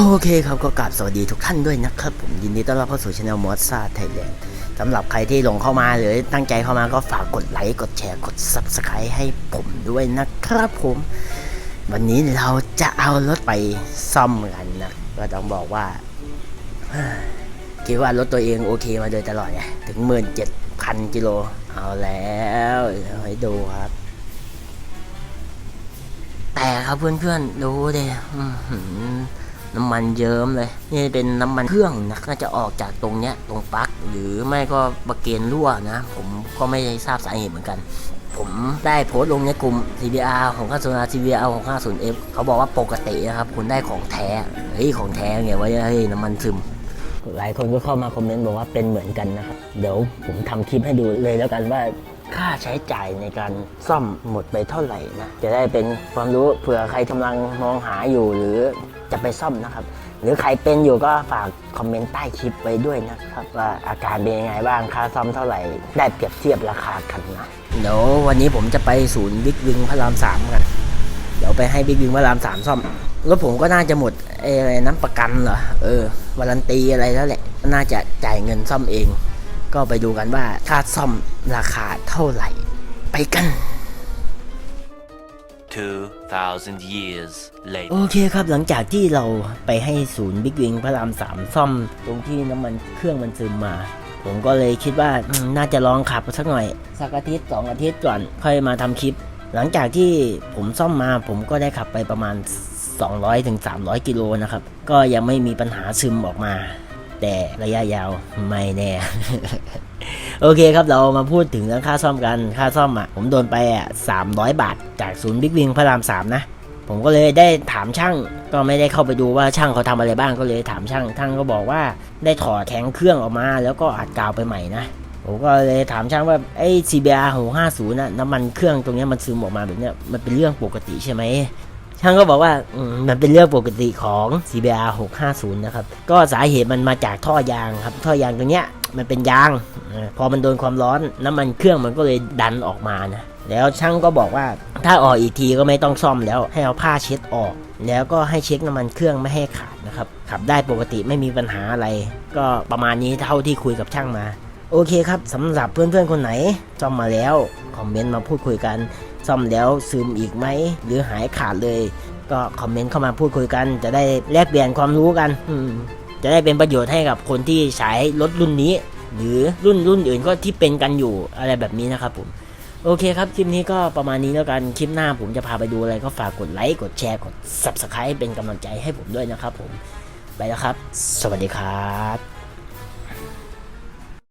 โอเคครับก็กราบสวัสดีทุกท่านด้วยนะครับ ผมยินดีต้อนรับเข้าสู่ช anel มอสซาไทยแลนด์สำหรับใครที่หลงเข้ามาหรือตั้งใจเข้ามาก็ฝากกดไลค์ กดแชร์ กด subscribe ให้ผมด้วยนะครับผม วันนี้เราจะเอารถไปซ่อมกันนะก็ต้องบอกว่าคิดว่ารถตัวเองโอเคมาโดยตลอดไงถึงหมื่นเจ็ดพันกิโล เอาแล้วให้ดูครับแต่ครับเพื่อนๆดูดิอื้อหือ น้ำมันเยิ้มเลย นี่เป็นน้ำมันเครื่องนะน่าจะออกจากตรงเนี้ยตรงปลั๊กหรือไม่ก็ประเกนรั่วนะ ผมก็ไม่ทราบสาเหตุเหมือนกัน ผมได้โพสต์ลงในกลุ่ม CBR ของข้าสุนา CBR ของข้าศูนย์ F เขาบอกว่าปกตินะครับคุณได้ของแท้เฮ้ยของแท้ไงวะเฮ้ยน้ำมันซึมหลายคนก็เข้ามาคอมเมนต์บอกว่าเป็นเหมือนกันนะครับเดี๋ยวผมทำคลิปให้ดูเลยแล้วกันว่าค่าใช้จ่ายในการซ่อมหมดไปเท่าไหร่นะ จะได้เป็นความรู้เผื่อใครกำลังมองหาอยู่หรือ จะไปซ่อมนะครับ หรือใครเป็นอยู่ก็ฝากคอมเมนต์ใต้คลิปไว้ด้วยนะครับ ว่าอาการเป็นยังไงบ้างค่าซ่อมเท่าไหร่ได้เปรียบเทียบราคากันนะเดี๋ยววันนี้ผมจะไปศูนย์บิ๊กวิงพระรามสามกันเดี๋ยวไปให้บิ๊กวิงพระรามสามซ่อมรถผมก็น่าจะหมดเอออะไรน้ำประกันเหรอเออวารันตีอะไรแล้วแหละน่าจะจ่ายเงินซ่อมเอง ก็ไปดูกันว่าค่าซ่อมราคาเท่าไหร่ ไปกัน 2,000 years โอ later. เคครับหลังจากที่เราไปให้ศูนย์บิ๊กวิงพระรามสามซ่อม ตรงที่น้ำมันเครื่องมันซึมมา ผมก็เลยคิดว่าอืมน่าจะลองขับสักหน่อย สักอาทิตย์สองอาทิตย์ก่อนค่อยมาทำคลิป หลังจากที่ผมซ่อมมาผมก็ได้ขับไปประมาณ 200-300ถึง300 กิโลนะครับ ก็ยังไม่มีปัญหาซึมออกมา แต่ระยะยาวไม่แน่ โอเคครับเรามาพูดถึงเรื่องค่าซ่อมกันค่าซ่อมอะผมโดนไปอะ300บาท จากศูนย์บิ๊กวิงพระรามสามนะผมก็เลยได้ถามช่างก็ไม่ได้เข้าไปดูว่าช่างเขาทำอะไรบ้างก็เลยถามช่างช่างก็บอกว่าได้ถอดแข็งเครื่องออกมา แล้วก็อัดกาวไปใหม่นะผมก็เลยถามช่างว่าไอ้ CBR 650น่ะน้ำมันเครื่องตรงเนี้ยมันซึมออกมาแบบเนี้ยมันเป็นเรื่องปกติใช่ไหมช่างก็บอกว่ามมันเป็นเรื่องปกติของ CBR 650นะครับก็สาเหตุมันมาจากท่อยางครับท่อยางตรงเนี้ย มันเป็นยางพอมันโดนความร้อนน้ำมันเครื่องมันก็เลยดันออกมานะแล้วช่างก็บอกว่าถ้าออกอีกทีก็ไม่ต้องซ่อมแล้วให้เอาผ้าเช็ดออก แล้วก็ให้เช็คน้ำมันเครื่องไม่ให้ขาดนะครับขับได้ปกติไม่มีปัญหาอะไร ก็ประมาณนี้เท่าที่คุยกับช่างมา โอเคครับสำหรับเพื่อนๆคนไหนซ่อมมาแล้วคอมเมนต์มาพูดคุยกัน ซ่อมแล้วซึมอีกไหมหรือหายขาดเลย ก็คอมเมนต์เข้ามาพูดคุยกัน จะได้แลกเปลี่ยนความรู้กันอืม จะได้เป็นประโยชน์ให้กับคนที่ใช้รถรุ่นนี้ หรือรุ่นรุ่นอื่นก็ที่เป็นกันอยู่อะไรแบบนี้นะครับผมโอเคครับ คลิปนี้ก็ประมาณนี้แล้วกัน คลิปหน้าผมจะพาไปดูอะไรก็ฝากกดไลค์ กดแชร์ กด Subscribe เป็นกำลังใจให้ผมด้วยนะครับผม ไปแล้วครับ สวัสดีครับ